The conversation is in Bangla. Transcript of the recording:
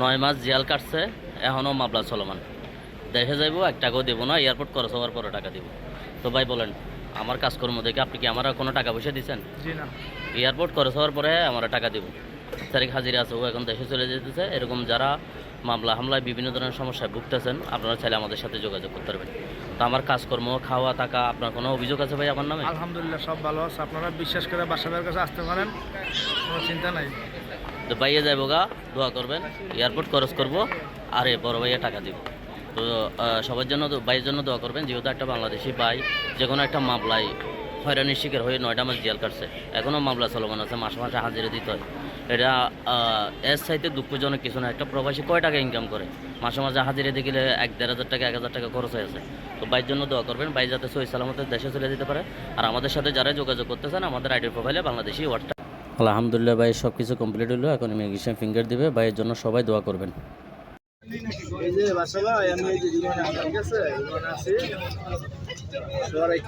নয় মাস জেল কাটছে এখনও মামলা চলমান। দেখে যাইব এক টাকাও দেবো না এয়ারপোর্ট খরচ হওয়ার পরে টাকা দিব। তো ভাই বলেন আমার কাজকর্ম দেখে আপনি কি আমার কোনো টাকা পয়সা দিচ্ছেন না। এয়ারপোর্ট খরচ হওয়ার পরে আমরা টাকা দিব। তারিখ হাজিরা আছে ও এখন দেশে চলে যেতেছে। এরকম যারা মামলা হামলায় বিভিন্ন ধরনের সমস্যায় ভুগতেছেন আপনারা চাইলে আমাদের সাথে যোগাযোগ করতে পারবেন। তো আমার কাজকর্ম খাওয়া থাকা আপনার কোনো অভিযোগ আছে ভাই আমার নামে? আলহামদুলিল্লাহ সব ভালো আছে। আপনারা বিশ্বাস করে বাসাদার কাছে আসতে পারেন কোনো চিন্তা নাই। তো ভাইয়া যাইব গা। দোয়া করবেন, এয়ারপোর্ট খরচ করব, আর এ বড় ভাইয়া টাকা দিব। তো সবার জন্য ভাইয়ের জন্য দোয়া করবেন, যেহেতু একটা বাংলাদেশি ভাই, যে কোনো একটা মামলায় হয়রানির শিকার হয়ে নয়টা মাস জেল কাটছে। এখনও মামলা চলমান আছে, মাসে মাসে হাজিরা দিতে হয়। এটা এর চাইতে দুঃখজনক কিছু না, একটা প্রবাসী কয় টাকা ইনকাম করে? মাসে মাসে হাজিরা দিয়ে গেলে এক দেড় হাজার টাকা, এক হাজার টাকা খরচ হয়ে আছে। তো ভাইয়ের জন্য দোয়া করবেন, ভাই যাতে সহি সালামতের দেশে চলে যেতে পারে। আর আমাদের সাথে যারা যোগাযোগ করতে চান আমাদের আইডি প্রোফাইলে বাংলাদেশি ওয়ার্ডটা আলহামদুলিল্লাহ ভাই সব কিছু কমপ্লিট হলো এখন ইমিগ্রেশন ফিঙ্গার দিবে। ভাইয়ের জন্য সবাই দোয়া করবেন। এই যে আমি যে জীবনে আছি সবাই